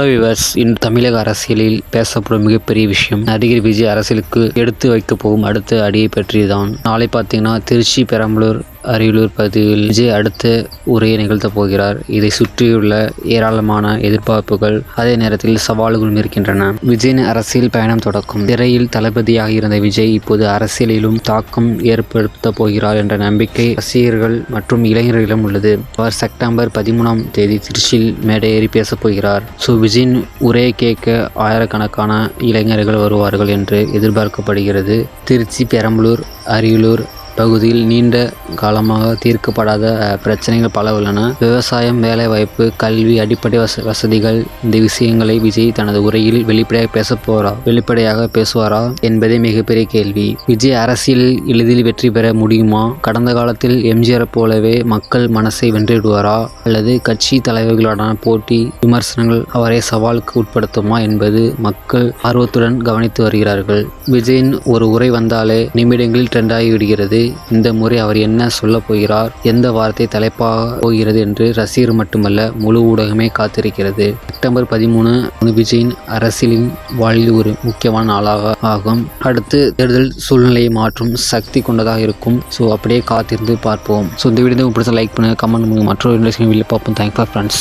Hello viewers இன்று தமிழக அரசியலில் பேசப்படும் மிகப்பெரிய விஷயம். நடிகர் விஜய் அரசியலுக்கு எடுத்து வைக்க போகும் அடுத்த அடியை பற்றியதான் நாளை பார்த்தீங்கன்னா திருச்சி பெரம்பலூர் அரியலூர் பகுதியில் விஜய் அடுத்த உரையை நிகழ்த்தப் போகிறார். இதை சுற்றியுள்ள ஏராளமான எதிர்பார்ப்புகள் அதே நேரத்தில் சவால்களும் இருக்கின்றன. விஜயின் அரசியல் பயணம் தொடக்கும். திரையில் தளபதியாக இருந்த விஜய் இப்போது அரசியலிலும் தாக்கம் ஏற்படுத்தப் போகிறார் என்ற நம்பிக்கை ரசிகர்கள் மற்றும் இளைஞர்களிடம் உள்ளது. அவர் செப்டம்பர் பதிமூணாம் தேதி திருச்சியில் மேடையேறி பேசப் போகிறார். ஸோ விஜயின் உரையை கேட்க ஆயிரக்கணக்கான இளைஞர்கள் வருவார்கள் என்று எதிர்பார்க்கப்படுகிறது. திருச்சி பெரம்பலூர் அரியலூர் பகுதியில் நீண்ட காலமாக தீர்க்கப்படாத பிரச்சனைகள் பல உள்ளன. விவசாயம் வேலைவாய்ப்பு கல்வி அடிப்படை வச வசதிகள் இந்த விஷயங்களை விஜய் தனது உரையில் வெளிப்படையாக பேசப் போறா வெளிப்படையாக பேசுவாரா என்பதே மிகப்பெரிய கேள்வி. விஜய் அரசியலில் எளிதில் வெற்றி பெற முடியுமா? கடந்த காலத்தில் எம்ஜிஆர் போலவே மக்கள் மனசை வென்றிடுவாரா? அல்லது கட்சி தலைவர்களுடனான போட்டி விமர்சனங்கள் அவரை சவாலுக்கு உட்படுத்துமா என்பது மக்கள் ஆர்வத்துடன் கவனித்து வருகிறார்கள். விஜயின் ஒரு உரை வந்தாலே நிமிடங்களில் ட்ரெண்டாகி விடுகிறது இந்த முறை அவர் என்ன சொல்ல போகிறார்? எந்த வார்த்தை தலைப்பாக போகிறது என்று ரசிகர் மட்டுமல்ல முழு ஊடகமே காத்திருக்கிறது. செப்டம்பர் பதிமூணு விஜயின் அரசியலின் வாழ்வில் ஒரு முக்கியமான நாளாக ஆகும். அடுத்து தேர்தல் சூழ்நிலையை மாற்றும் சக்தி கொண்டதாக இருக்கும். ஸோ அப்படியே காத்திருந்து பார்ப்போம். ஸோ இந்த வீடியோ பிடிச்ச லைக் பண்ணுங்கள் கமெண்ட் பண்ணுங்கள் மற்றொரு வீடியோ பார்ப்போம். Thanks for friends